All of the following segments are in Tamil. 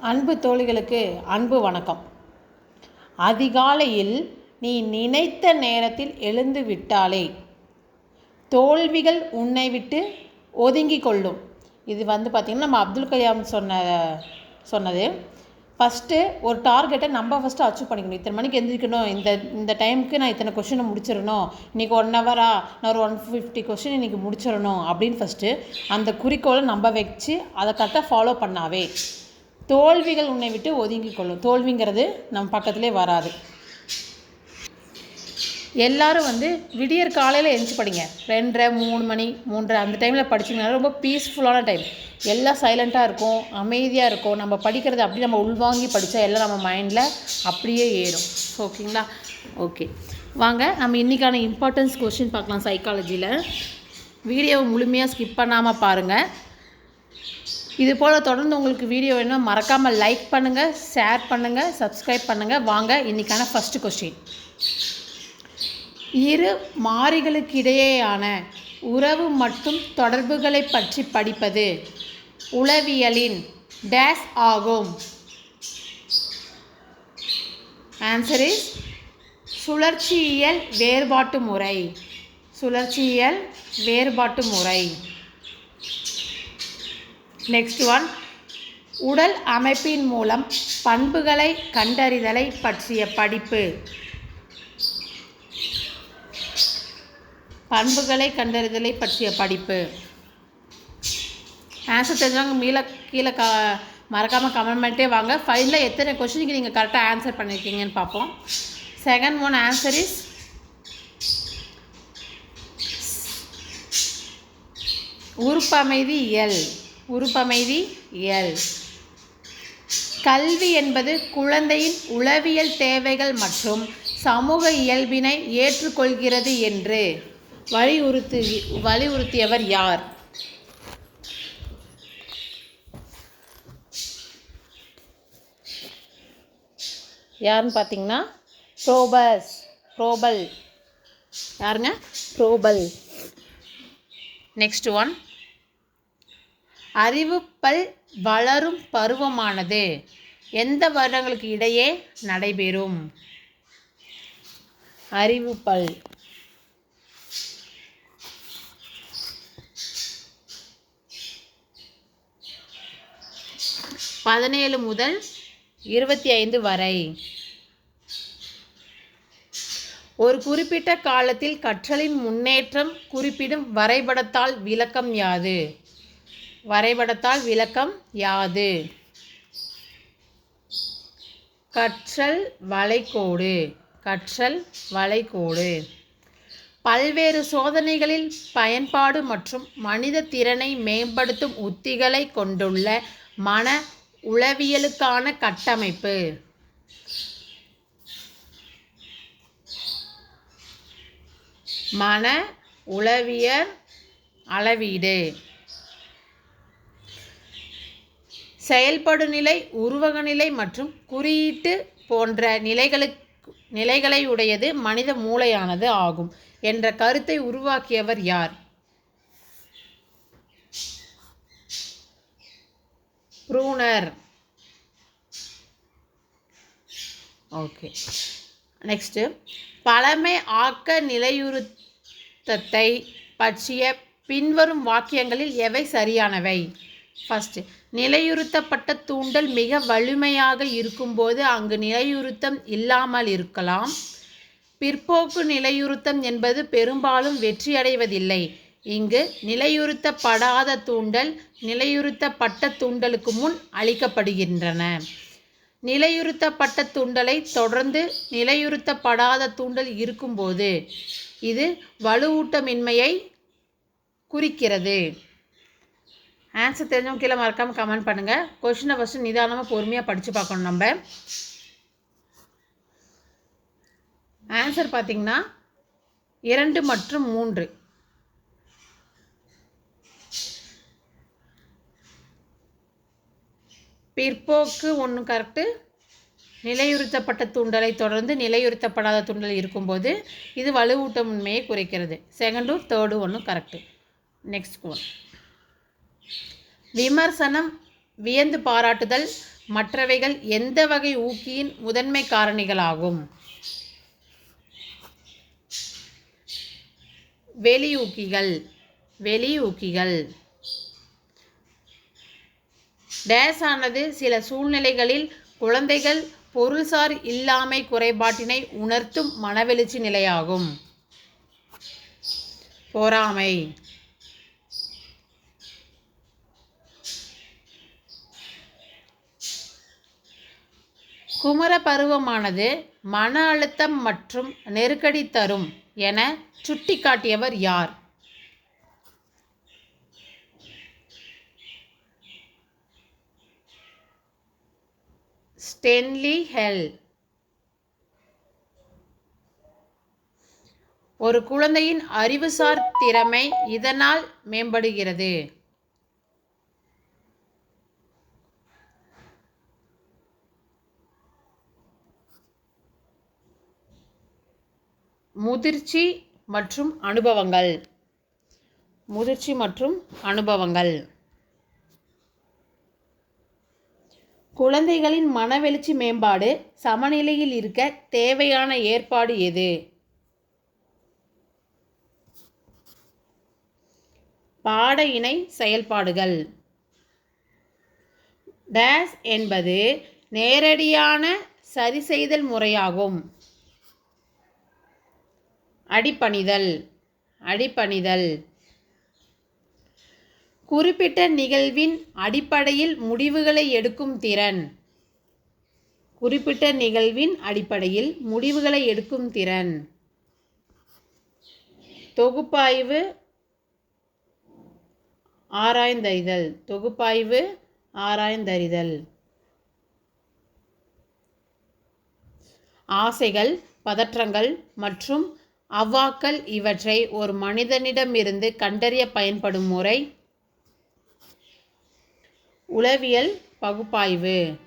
அன்பு தோழிகளுக்கு அன்பு வணக்கம். அதிகாலையில் நீ நினைத்த நேரத்தில் எழுந்து விட்டாலே தோல்விகள் உன்னை விட்டு ஒதுங்கி கொள்ளும். இது வந்து பார்த்திங்கன்னா நம்ம அப்துல் கலாம் சொன்ன சொன்னது. ஃபஸ்ட்டு ஒரு டார்கெட்டை நம்ம ஃபஸ்ட்டு அச்சீவ் பண்ணிக்கணும். இத்தனை மணிக்கு எந்திரிக்கணும். இந்த இந்த டைமுக்கு நான் இத்தனை கொஷினை முடிச்சிடணும். இன்றைக்கி ஒன் ஹவராக நான் ஒரு ஒன் ஃபிஃப்டி கொஷின் இன்றைக்கி முடிச்சிடணும் அப்படின்னு ஃபஸ்ட்டு அந்த குறிக்கோளை நம்ம வச்சு அதை கரெக்டாக ஃபாலோ பண்ணாவே தோல்விகள் உன்னை விட்டு ஒதுங்கி கொள்ளும். தோல்விங்கிறது நம்ம பக்கத்திலே வராது. எல்லாரும் வந்து விடியற் காலையில் எழுந்து படிங்க. ரெண்டரை மூணு மணி மூன்றரை அந்த டைமில் படிச்சிங்கன்னா ரொம்ப பீஸ்ஃபுல்லான டைம் எல்லாம் சைலண்ட்டாக இருக்கும் அமைதியாக இருக்கும். நம்ம படிக்கிறது அப்படி நம்ம உள்வாங்கி படித்தா எல்லாம் நம்ம மைண்டில் அப்படியே ஏறும். ஓகேங்களா? ஓகே. வாங்க நம்ம இன்றைக்கான இம்பார்ட்டன்ஸ் கொஷின் பார்க்கலாம் சைக்காலஜியில் வீடியோவை முழுமையாக ஸ்கிப் பண்ணாமல் பாருங்கள் இது போல் தொடர்ந்து உங்களுக்கு வீடியோ வேணும் மறக்காமல் லைக் பண்ணுங்கள் ஷேர் பண்ணுங்கள் சப்ஸ்கிரைப் பண்ணுங்கள் வாங்க இன்றைக்கான ஃபஸ்ட்டு கொஸ்டின் இரு மாறிகளுக்கிடையேயான உறவு மற்றும் தொடர்புகளை பற்றி படிப்பது உளவியலின் டேஸ் ஆகும். ஆன்சர் இஸ் சுழற்சியியல் வேறுபாட்டு முறை. சுழற்சியியல் வேறுபாட்டு முறை. நெக்ஸ்ட் ஒன் உடல் அமைப்பின் மூலம் பண்புகளை கண்டறிதலை பற்றிய படிப்பு. பண்புகளை கண்டறிதலை பற்றிய படிப்பு. ஆன்சர் தெரிஞ்சவங்க மீள கீழே க மறக்காமல் கமெண்ட் வாங்க. ஃபைனில் எத்தனை கொஷினுக்கு நீங்கள் கரெக்டாக ஆன்சர் பண்ணியிருக்கீங்கன்னு பார்ப்போம். செகண்ட் ஒன் ஆன்சர் இஸ் உறுப்பமைதி எல் உறுப்பமைதி இயல். கல்வி என்பது குழந்தையின் உளவியல் தேவைகள் மற்றும் சமூக இயல்பினை ஏற்றுக்கொள்கிறது என்று வலியுறுத்து வலியுறுத்தியவர் யார்? யாருன்னு பார்த்தீங்கன்னா ப்ரோபஸ் ப்ரோபல். யாருங்க? ப்ரோபல். நெக்ஸ்ட் ஒன் அறிவுப்பல் வளரும் பருவமானது. எந்த வருடங்களுக்கு இடையே நடைபெறும்? அறிவுப்பல் பதினேழு முதல் இருபத்தி ஐந்து வரை. ஒரு குறிப்பிட்ட காலத்தில் கற்றலின் முன்னேற்றம் குறிப்பிடும் வரைபடத்தால் விளக்கம் யாது? வரைபடத்தால் விளக்கம் யாது? கற்றல் வளைகோடு கற்றல் வளைகோடு. பல்வேறு சோதனைகளில் பயன்பாடு மற்றும் மனித திறனை மேம்படுத்தும் உத்திகளை கொண்டுள்ள மன உளவியலுக்கான கட்டமைப்பு. மன உளவியல் அளவீடு. செயல்படு நிலை உருவக நிலை மற்றும் குறியீட்டு போன்ற நிலைகளுக்கு நிலைகளை உடையது மனித மூளையானது ஆகும் என்ற கருத்தை உருவாக்கியவர் யார்? ப்ரூனர். ஓகே. நெக்ஸ்ட்டு. பழமை ஆக்க நிலையுறுத்தத்தை பற்றிய பின்வரும் வாக்கியங்களில் எவை சரியானவை? ஃபஸ்ட்டு நிலையுறுத்தப்பட்ட தூண்டல் மிக வலிமையாக இருக்கும்போது அங்கு நிலையுறுத்தம் இல்லாமல் இருக்கலாம். பிற்போக்கு நிலையுறுத்தம் என்பது பெரும்பாலும் வெற்றியடைவதில்லை. இங்கு நிலையுறுத்தப்படாத தூண்டல் நிலையுறுத்தப்பட்ட தூண்டலுக்கு முன் அளிக்கப்படுகின்றன. நிலையுறுத்தப்பட்ட தூண்டலை தொடர்ந்து நிலையுறுத்தப்படாத தூண்டல் இருக்கும்போது இது வலுவூட்டமின்மையை குறிக்கிறது. ஆன்சர் தெரிஞ்சவங்க கீழே மறக்காமல் கமெண்ட் பண்ணுங்கள் கொஷினை ஃபஸ்ட்டு நிதானமாக பொறுமையாக படித்து பார்க்கணும் நம்ம. ஆன்சர் பார்த்திங்கன்னா இரண்டு மற்றும் மூன்று. பிற்போக்கு ஒன்று கரெக்டு நிலையுறுத்தப்பட்ட தூண்டலை தொடர்ந்து நிலையுறுத்தப்படாத தூண்டல் இருக்கும்போது இது வலுவூட்டம் உண்மையை குறைக்கிறது. செகண்டும் தேர்டு ஒன்று கரெக்டு நெக்ஸ்ட் ஒன் விமர்சனம் வியந்து பாராட்டுதல் மற்றவைகள் எந்த வகை ஊக்கியின் முதன்மை காரணிகளாகும்? வெளியூக்கிகள் வெளியூக்கிகள். டேஸ் ஆனது சில சூழ்நிலைகளில் குழந்தைகள் பொருள்சார் இல்லாமை குறைபாட்டினை உணர்த்தும் மனவெழுச்சி நிலையாகும். பொறாமை. குமர பருவமானது மன அழுத்தம் மற்றும் நெருக்கடி தரும் என சுட்டிக்காட்டியவர் யார்? Stanley Hall. ஒரு குழந்தையின் அறிவுசார் திறமை இதனால் மேம்படுகிறது. முதிர்ச்சி மற்றும் அனுபவங்கள். முதிர்ச்சி மற்றும் அனுபவங்கள். குழந்தைகளின் மனவெழுச்சி மேம்பாடு சமநிலையில் இருக்க தேவையான ஏற்பாடு எது? பாட இணை செயல்பாடுகள். டேஸ் என்பது நேரடியான சரிசெய்தல் முறையாகும். அடிப்பணிதல் அடிப்பணிதல். குறிப்பிட்ட நிகழ்வின் அடிப்படையில் முடிவுகளை எடுக்கும் திறன். குறிப்பிட்ட நிகழ்வின் அடிப்படையில் முடிவுகளை எடுக்கும் திறன். தொகுப்பாய்வு ஆராய்ந்தறிதல். தொகுப்பாய்வு ஆராய்ந்தறிதல். ஆசைகள் பதற்றங்கள் மற்றும் அவ்வாக்கள் இவற்றை ஒரு மனிதனிடமிருந்து கண்டறிய பயன்படும் முறை உளவியல் பகுப்பாய்வு.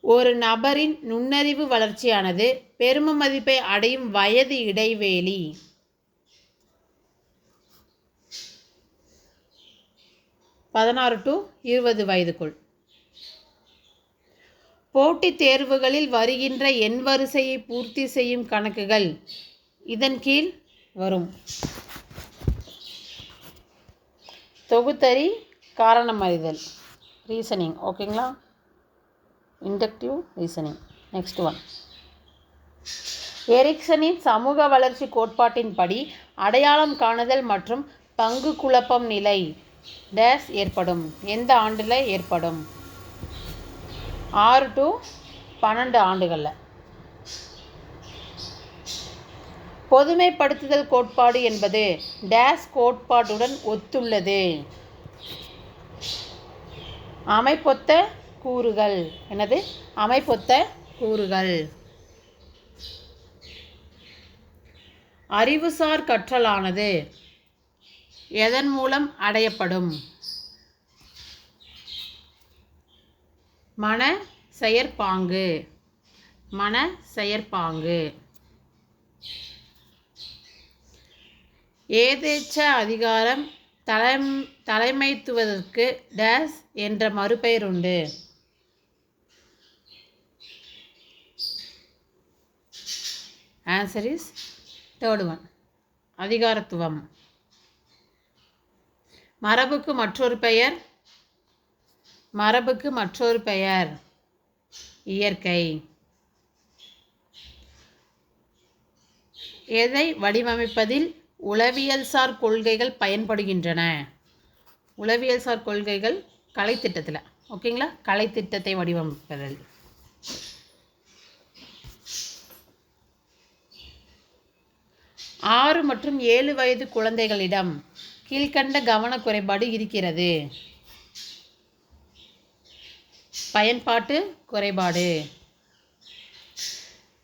ஒரு நபரின் நுண்ணறிவு வளர்ச்சியானது பெரும மதிப்பை அடையும் வயது இடைவேளி. பதினாறு டு இருபது வயதுக்குள். போட்டித் தேர்வுகளில் வருகின்ற எண் வரிசையை பூர்த்தி செய்யும் கணக்குகள். இதன் கீழ் வரும். தொகுத்தறி காரணம் அறிதல். ரீசனிங் ஓகேங்களா இண்டக்டிவ் ரீசனிங் நெக்ஸ்ட் ஒன் எரிக்சனின் சமூக வளர்ச்சி கோட்பாட்டின்படி அடையாளம் காணுதல் மற்றும் பங்கு குழப்பம் நிலை டேஸ் ஏற்படும். எந்த ஆண்டில் ஏற்படும்? ஆறு டு பன்னெண்டு ஆண்டுகளில். பொதுமைப்படுத்துதல் கோட்பாடு என்பது டேஸ் கோட்பாட்டுடன் ஒத்துள்ளது. அமைப்பொத்த கூறுகள். என்னது? அமைப்பொத்த கூறுகள். அறிவுசார் கற்றலானது எதன் மூலம் அடையப்படும்? மன செயற்பாங்கு. மன செயற்பாங்கு. ஏதேச்ச அதிகாரம் தலை தலைமைத்துவதற்கு டேஸ் என்ற மறுபெயர் உண்டு. ஆன்சர் இஸ் தேர்ட் ஒன் அதிகாரத்துவம். மரபுக்கு மற்றொரு பெயர் மரபுக்கு மற்றொரு பெயர். இயற்கை. எதை வடிவமைப்பதில் உளவியல்சார் கொள்கைகள் பயன்படுகின்றன? உளவியல்சார் கொள்கைகள் கலைத்திட்டத்தில். ஓகேங்களா? கலைத்திட்டத்தை வடிவமைப்பதில். ஆறு மற்றும் ஏழு வயது குழந்தைகளிடம் கீழ்கண்ட கவனக் குறைபாடு இருக்கிறது. பயன்பாட்டு குறைபாடு.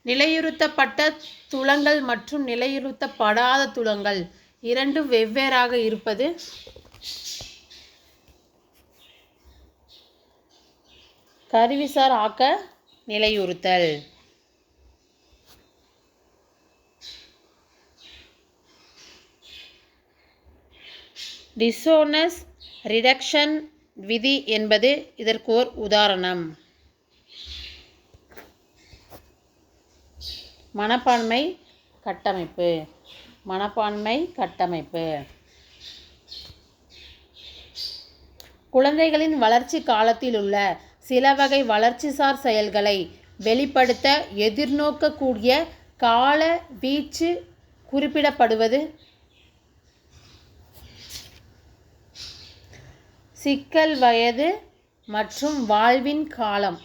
நிலையுறுத்தப்பட்ட துளங்கள் மற்றும் நிலையுறுத்தப்படாத துளங்கள் இரண்டும் வெவ்வேறாக இருப்பது கருவிசார் ஆக்க நிலையுறுத்தல் டிசோனஸ் ரிடக்ஷன் விதி என்பது இதற்கு ஓர் உதாரணம். மனப்பான்மை கட்டமைப்பு. மனப்பான்மை கட்டமைப்பு. குழந்தைகளின் வளர்ச்சி காலத்தில் உள்ள சில வகை வளர்ச்சிசார் செயல்களை வெளிப்படுத்த எதிர்நோக்கக்கூடிய கால வீச்சு குறிப்பிடப்படுவது சிக்கல் வயது மற்றும் வாழ்வின் காலம்.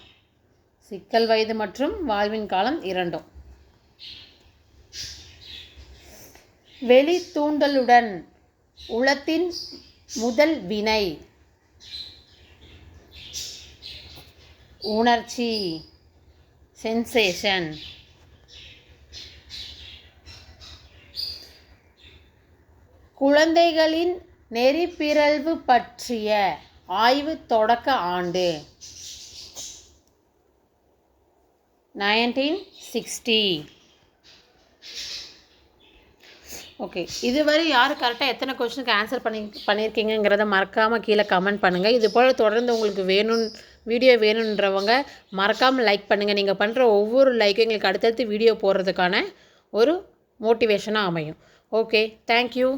சிக்கல் வயது மற்றும் வாழ்வின் காலம் இரண்டும். வெளி தூண்டலுடன் உளத்தின் முதல் வினை. உணர்ச்சி. சென்சேஷன். குழந்தைகளின் நெறிப்பிறழ்வு பற்றிய ஆய்வு தொடக்க ஆண்டு. Nineteen sixty. ஓகே இதுவரை யார் கரெக்டாக எத்தனை கொஸ்டினுக்கு ஆன்சர் பண்ணி பண்ணியிருக்கீங்கிறத மறக்காமல் கீழே கமெண்ட் பண்ணுங்கள் இது போல் தொடர்ந்து உங்களுக்கு வேணும் வீடியோ வேணுன்றவங்க மறக்காமல் லைக் பண்ணுங்கள் நீங்கள் பண்ணுற ஒவ்வொரு லைக்கும் எங்களுக்கு அடுத்தடுத்து வீடியோ போடுறதுக்கான ஒரு மோட்டிவேஷனாக அமையும். Okay thank you